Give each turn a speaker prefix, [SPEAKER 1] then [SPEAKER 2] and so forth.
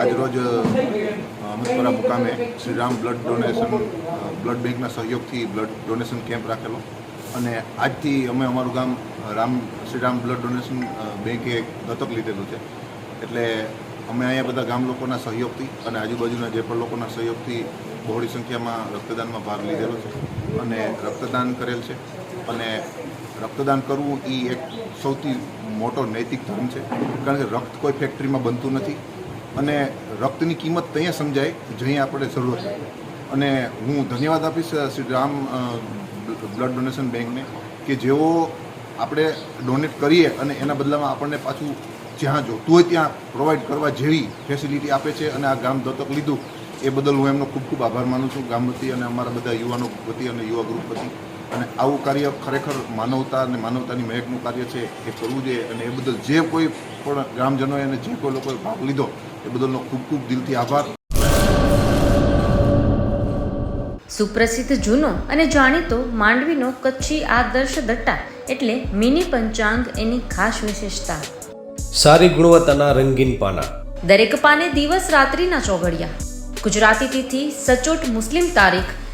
[SPEAKER 1] આજરોજ અમતપરા મુકામે Shriram blood donation blood બેંકના સહયોગથી બ્લડ ડોનેશન કેમ્પ રાખેલો. અને આજથી અમે અમારું ગામ રામ, શ્રીરામ બ્લડ ડોનેશન બેંકે દત્તક લીધેલું છે. એટલે અમે અહીંયા બધા ગામ લોકોના સહયોગથી અને આજુબાજુના જે પણ લોકોના સહયોગથી બહોળી સંખ્યામાં રક્તદાનમાં ભાગ લીધેલો છે અને રક્તદાન કરેલ છે. અને રક્તદાન કરવું એ એક સૌથી મોટો નૈતિક ધર્મ છે. કારણ કે રક્ત કોઈ ફેક્ટરીમાં બનતું નથી. અને રક્તની કિંમત ત્યાં સમજાય જ્યાં આપણે જરૂર છે. અને હું ધન્યવાદ આપીશ શ્રી રામ બ્લડ ડોનેશન બેંકને, કે જેઓ આપણે ડોનેટ કરીએ અને એના બદલામાં આપણને પાછું જ્યાં જોતું હોય ત્યાં પ્રોવાઈડ કરવા જેવી ફેસિલિટી આપે છે અને આ ગામ દત્તક લીધું, એ બદલ હું એમનો ખૂબ ખૂબ આભાર માનું છું. ગામ વતી અને અમારા બધા યુવાનો વતી અને યુવા ગ્રુપ વતી. અને આવું કાર્ય ખરેખર માનવતા અને માનવતાની મહેકનું કાર્ય છે એ કરવું જોઈએ અને એ બદલ જે કોઈ પણ ગ્રામજનોએ અને જે કોઈ લોકોએ ભાગ લીધો એ બદલનો ખૂબ ખૂબ દિલથી આભાર.
[SPEAKER 2] સુપ્રસિદ્ધ જૂનો અને જાણીતો માંડવીનો કચ્છી આદર્શ દટ્ટા એટલે મિની પંચાંગ એની ખાસ વિશેષતા.
[SPEAKER 3] સારી ગુણવત્તાના રંગીન પાના.
[SPEAKER 2] દરેક પાને દિવસ રાત્રિના ચોઘડિયા. ગુજરાતી તિથિ સચોટ મુસ્લિમ તારીખ